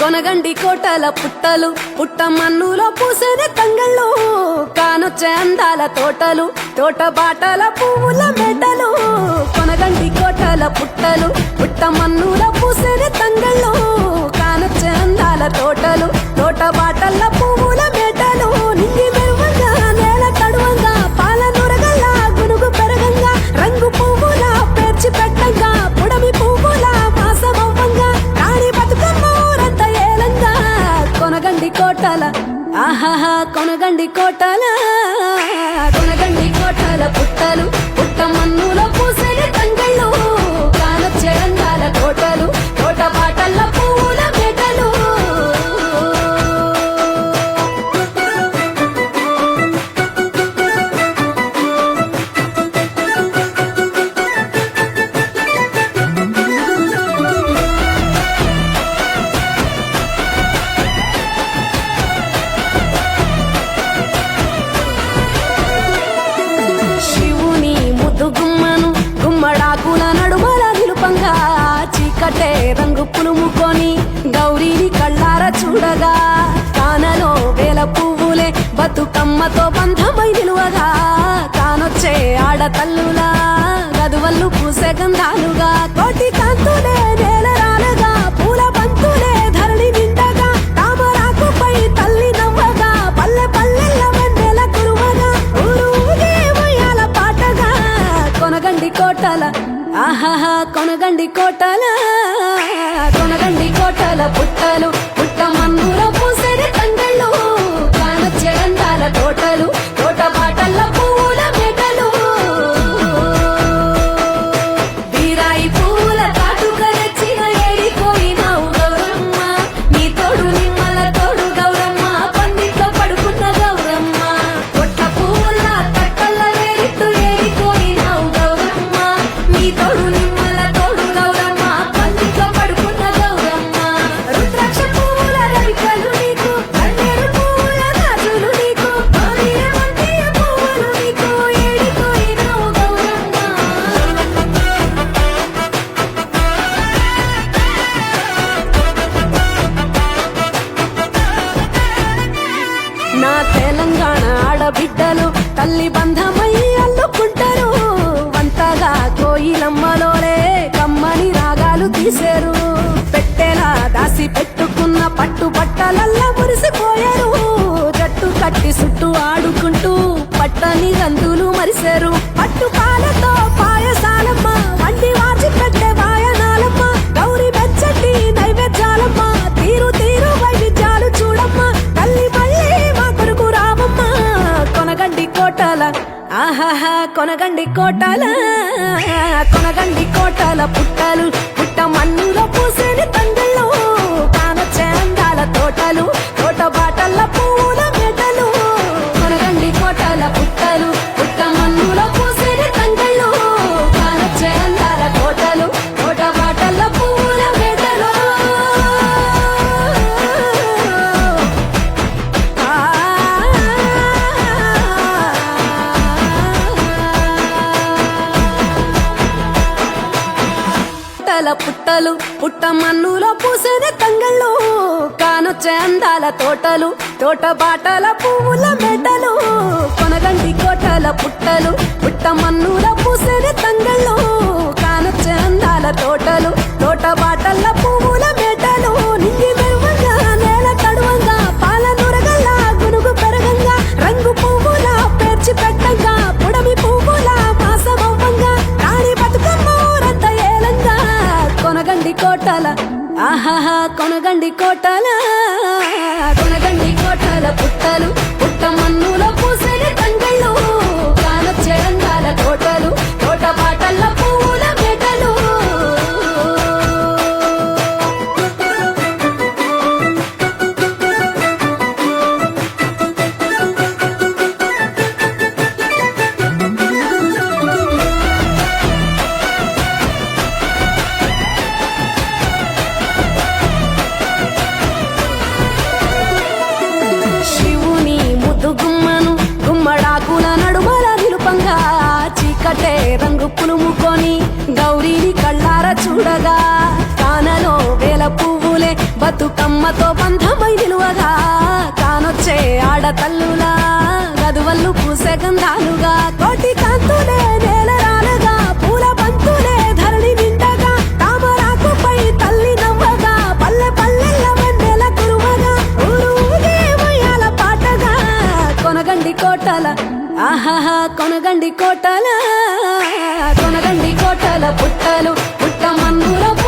కొనగండి కోటల పుట్టలు పుట్ట మన్నులో పూసిన తంగళ్ళు కానొచ్చే అందాల తోటలు తోట బాటల పువ్వుల మెడలు కొనగండి కోటల పుట్టలు పుట్ట మన్నులో పూసిన తంగళ్ళు కానొచ్చే అందాల తోటలు తోట బాటల కొనగండి కోటల. ఆహాహా కొనగండి కోటల. కొనగండి కోటల పుట్టలు పుట్ట మన్నులో పూసని తంగళ్ళు అమ్మతో బంధమై నిలువగా తానొచ్చే ఆడతల్లులా గదువల్లు పూసే గంధాలుగా కోటి కాంతులే నేల రాలగా పూల బంతులే ధరణి నిండగా తామరాకుపై తల్లి నవ్వగా పల్లె పల్లెల వెన్నెల కురువగా ఊరు ఊగే పాటగా కొనగండి కోటల ఆహాహా కొనగండి కోటల కొనగండి కోటల పుట్టలు పుట్ట మన్నుల పూసరి నా తెలంగాణ ఆడబిడ్డలు తల్లి బంధమై అల్లుకుంటారు. రాగా కోయిలమ్మలోనే కమ్మని రాగాలు తీశారు పెట్టేలా దాసి పెట్టుకున్న పట్టు బట్టలల్లా మురిసిపోయారు. జట్టు కట్టి చుట్టూ ఆడుకుంటూ పట్టని రందులు మరిశారు పట్టు పాలతో పాయసాలమ్మ వండి వాచి పెట్టే వాయనాలమ్మ గౌరి బెచ్చటి నైవేద్యాలమ్మ తీరు తీరు వైవిధ్యాలు చూడమ్మ తల్లి మళ్ళీ మా కొరకు రామమ్మ కొనగండి కోటల ఆహాహా కొనగండి కోటాల కొనగండి కోటాల పుట్టలు. పుట్ట మన్నులో పూసేని తండ్రులు కానొచ్చే అందాల తోటలు తోట బాటల్లో పుట్టలు పుట్ట మన్నుల పూసిన తంగళ్ళు కానొచ్చే అందాల తోటలు తోట బాటల పువ్వుల మెడలు కొనగండి కోటల పుట్టలు పుట్ట మన్నుల కోటల. ఆహాహా కొనగండి కోటల. కొనగండి కోటల పుట్టలు. పుట్ట మన్నులో పూసే తంగళ్ళు చూడగా కానలో వేల పువ్వులే బతుకమ్మతో బంధమై నిలువగా. కానొచ్చే ఆడతల్లులా గదువల్లు పూసే గంధాలుగా. కోటి కాంతులే నేల రానగా పూల పంతులే ధరణి నిండగా. తామరాకుపై తల్లి నవ్వగా పల్లె పల్లెల వెన్నెల కురువగా. పాటగా. కొనగండి కోటల ఆహాహా కొనగండి కోటల. కొనగండి కోటల పుట్టలు কামান্নুরা